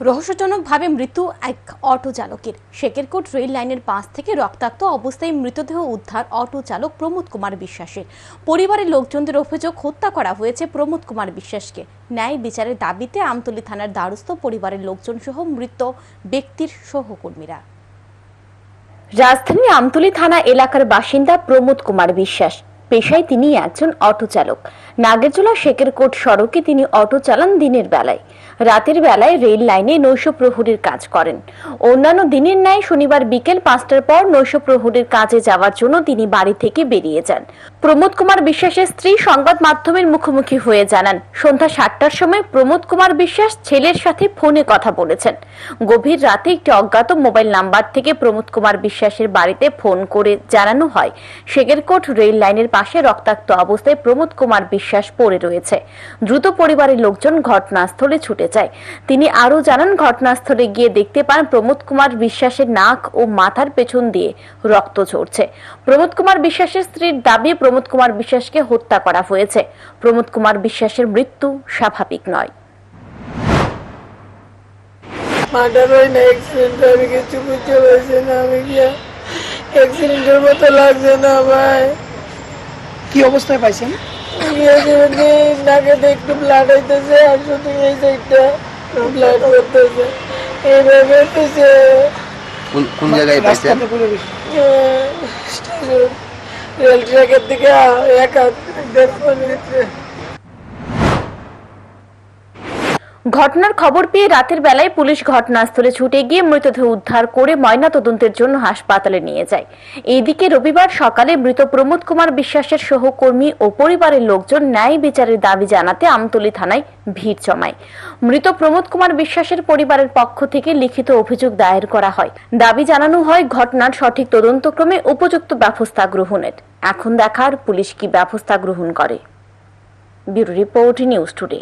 রহস্যজনকভাবে মৃত্যু এক অটো চালকের শেকেরকোট রেল লাইনের পাশ থেকে রক্তাক্ত অবস্থায় মৃতদেহ উদ্ধার অটো চালক প্রমোদ কুমার বিশ্বাসের। পরিবারের লোকজনদের অভিযোগ হত্যা করা হয়েছে প্রমোদ কুমার বিশ্বাসকে। ন্যায় বিচারের দাবিতে আমতলী থানার দ্বারস্থ পরিবারের লোকজন সহ মৃত ব্যক্তির সহকর্মীরা। রাজধানী আমতলী থানা এলাকার বাসিন্দা প্রমোদ কুমার বিশ্বাস। পেশায় তিনি একজন অটো চালক নাগেরজোলা শেকেরকোট সড়কে তিনি অটো চালান দিনের বেলায়। রাতের বেলায় রেল লাইনে নৈশ প্রহরীর কাজ করেন। অন্যান্য দিনের ন্যায় শনিবার বিকেল পাঁচটার পর নৈশ প্রহরীর কাজে যাওয়ার জন্য তিনি বাড়ি থেকে বেরিয়ে যান। প্রমোদ কুমার বিশ্বাসের স্ত্রী সংবাদ মাধ্যমের মুখোমুখি হয়ে জানান, সন্ধ্যা সাতটার সময় প্রমোদ কুমার বিশ্বাস ছেলের সাথে ফোনে কথা বলেছেন। গভীর রাতে একটি অজ্ঞাত মোবাইল নাম্বার থেকে প্রমোদ কুমার বিশ্বাসের বাড়িতে ফোন করে জানানো হয় শেগেরকোট রেল লাইনের পাশে রক্তাক্ত অবস্থায় প্রমোদ কুমার বিশ্বাস পড়ে রয়েছে। দ্রুত পরিবারের লোকজন ঘটনাস্থলে ছুটে যায় তিনি আরও জানান ঘটনাস্থলে গিয়ে দেখতে পান প্রমোদ কুমার বিশ্বাসের নাক ও মাথার পেছন দিয়ে রক্ত ঝরছে। প্রমোদ কুমার বিশ্বাসের স্ত্রীর দাবি প্রমোদ কুমার বিশ্বাসকে হত্যা করা হয়েছে। প্রমোদ কুমার বিশ্বাসের মৃত্যু স্বাভাবিক নয়। মার্ডার হয় না অ্যাক্সিডেন্ট আমি কিছু বুঝতে পারছি না আমি গিয়া অ্যাক্সিডেন্টের মতো লাগছে না ভাই। কি অবস্থায় পাইছেন? নাকে একটু ব্লাড হইতেছে আর শুধু এই সাইডটা ব্লাড করতেছে এইভাবে হইতেছে কোন কোন জায়গায় রেল ট্র্যাকের দিকে এক হাত দেড় ঘটনার খবর পেয়ে রাতের বেলায় পুলিশ ঘটনাস্থলে ছুটে গিয়ে মৃতদেহ উদ্ধার করে ময়না তদন্তের জন্য হাসপাতালে নিয়ে যায়। এইদিকে রবিবার সকালে মৃত প্রমোদ কুমার বিশ্বাসের সহকর্মী ও পরিবারের লোকজন ন্যায় বিচারের দাবি জানাতে আমতলী থানায় ভিড় জমায়। মৃত প্রমোদ কুমার বিশ্বাসের পরিবারের পক্ষ থেকে লিখিত অভিযোগ দায়ের করা হয়। দাবি জানানো হয়, ঘটনার সঠিক তদন্তক্রমে উপযুক্ত ব্যবস্থা গ্রহণের। এখন দেখার পুলিশ কি ব্যবস্থা গ্রহণ করে। Bureau report news today.